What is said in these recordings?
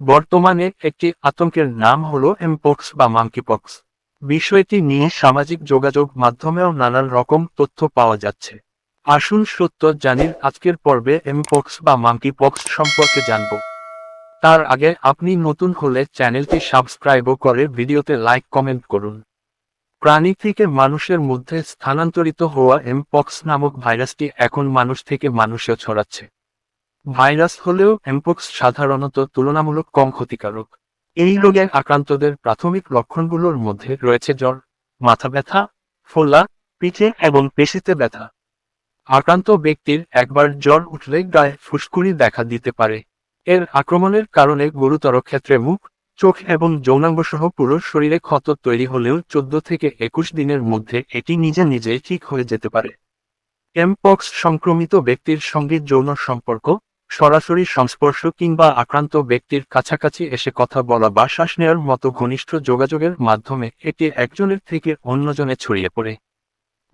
বর্তমানে একটি আতঙ্কের নাম হল এমপক্স বা মাঙ্কিপক্স বিষয়টি নিয়ে সামাজিক যোগাযোগ মাধ্যমেও নানান রকম তথ্য পাওয়া যাচ্ছে। আসুন সত্য জানির আজকের পর্বে এমপক্স বা মাঙ্কিপক্স সম্পর্কে জানব। তার আগে আপনি নতুন হলে চ্যানেলটি সাবস্ক্রাইবও করে ভিডিওতে লাইক কমেন্ট করুন। প্রাণী থেকে মানুষের মধ্যে স্থানান্তরিত হওয়া এমপক্স নামক ভাইরাসটি এখন মানুষ থেকে মানুষেও ছড়াচ্ছে। ভাইরাস হলেও এমপক্স সাধারণত তুলনামূলক কম ক্ষতিকারক। এই রোগে আক্রান্তদের প্রাথমিক লক্ষণগুলোর মধ্যে রয়েছে জ্বর, মাথা ব্যথা, ফোলা, পিঠে এবং পেশিতে ব্যথা। আক্রান্ত ব্যক্তির একবার জ্বর উঠলে গায়ে ফুসকুড়ি দেখা দিতে পারে। এর আক্রমণের কারণে গুরুতর ক্ষেত্রে মুখ, চোখ এবং যৌনাঙ্গ সহ পুরো শরীরে ক্ষত তৈরি হলেও চোদ্দ থেকে একুশ দিনের মধ্যে এটি নিজে নিজেই ঠিক হয়ে যেতে পারে। এমপক্স সংক্রমিত ব্যক্তির সঙ্গে যৌন সম্পর্ক সরাসরি সংস্পর্শ কিংবা আক্রান্ত ব্যক্তির কাছাকাছি এসে কথা বলা বা শ্বাস নেওয়ার মতো ঘনিষ্ঠ যোগাযোগের মাধ্যমে এটি একজনের থেকে অন্যজনে ছড়িয়ে পড়ে।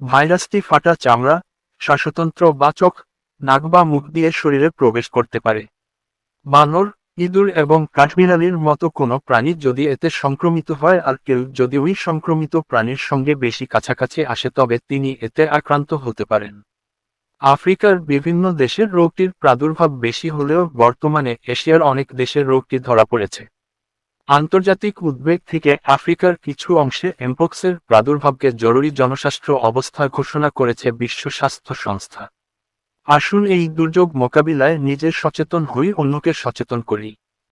ভাইরাসটি ফাটা চামড়া, শ্বাসতন্ত্র বা চোখ, নাক বা মুখ দিয়ে শরীরে প্রবেশ করতে পারে। বানর, ইঁদুর এবং কাঠবিড়ালির মতো কোনো প্রাণী যদি এতে সংক্রমিত হয় আর কেউ যদি ওই সংক্রমিত প্রাণীর সঙ্গে বেশি কাছাকাছি আসে তবে তিনি এতে আক্রান্ত হতে পারেন। আফ্রিকার বিভিন্ন দেশের রোগটির প্রাদুর্ভাব বেশি হলেও বর্তমানে এশিয়ার অনেক দেশের রোগটি ধরা পড়েছে। আন্তর্জাতিক উদ্বেগ থেকে আফ্রিকার কিছু অংশে এমপক্সের প্রাদুর্ভাবকে জরুরি জনস্বাস্থ্য অবস্থা ঘোষণা করেছে বিশ্ব স্বাস্থ্য সংস্থা। আসুন এই দুর্যোগ মোকাবিলায় নিজের সচেতন হই, অন্যকে সচেতন করি।